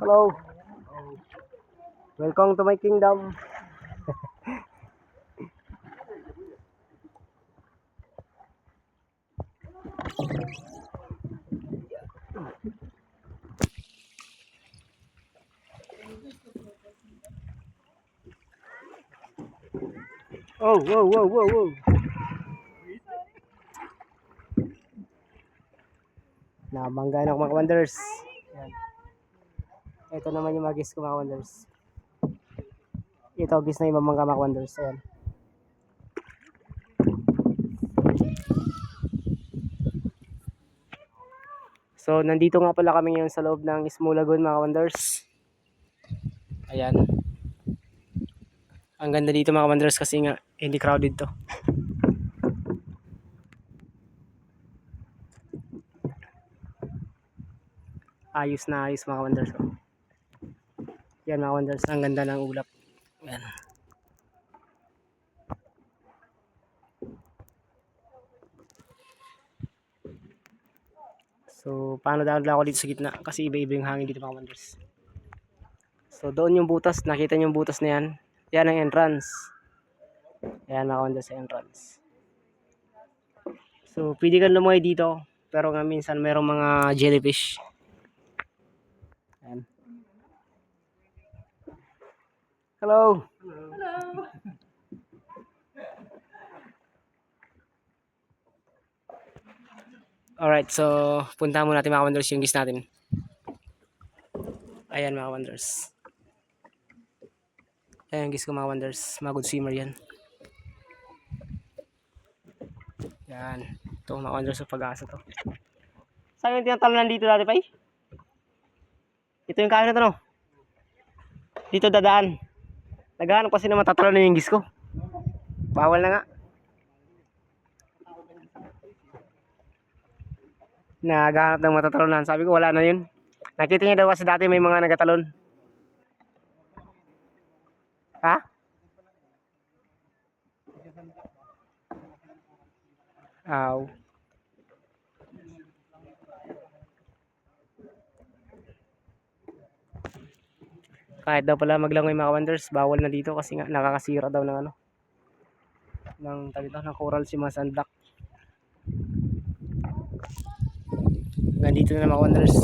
Hello. Welcome to my kingdom. Oh, whoa, whoa, whoa, whoa. Nabangga na mga wonders. Ito naman yung magis ko mga wonders. Ito gis na yung mamangga mga wonders. Ayan. So, nandito nga pala kami ngayon sa loob ng Smulagon mga wonders. Ayan. Ang ganda dito mga wonders kasi nga hindi crowded to. ayos na ayos mga wonders. oh. Yan mga wonders, ang ganda ng ulap. Yan. So, paano dahil ako dito sa gitna? Kasi iba-iba yung hangin dito mga wonders. So, doon yung butas. Nakita niyo yung butas na yan. Yan ang entrance. Yan mga wonders entrance. So, pwede kang lumay dito. Pero nga minsan merong mga jellyfish. Ayan. Hello. Alright, so punta muna natin mga wonders yung gis natin. Ayan mga wonders. Ayan yung gis ko mga wonders. Mga good swimmer yan. Yan. Ito mga wonders sa pag-asa to. Saan yung tinatalunan dito dati pa Ito yung kain na to no? Dito dadaan. Naghahanap kasi na matatalunan yung gis ko. Bawal na nga. naghahanap ng matatalunan. Sabi ko, wala na yun. Nakita niya daw kasi dati may mga nagatalon. Ha? Aw. Kahit daw pala maglangoy mga wonders, bawal na dito kasi nga nakakasira daw ng ano ng tawag ito, ng coral si mga sandlak. Nandito na mga wonders.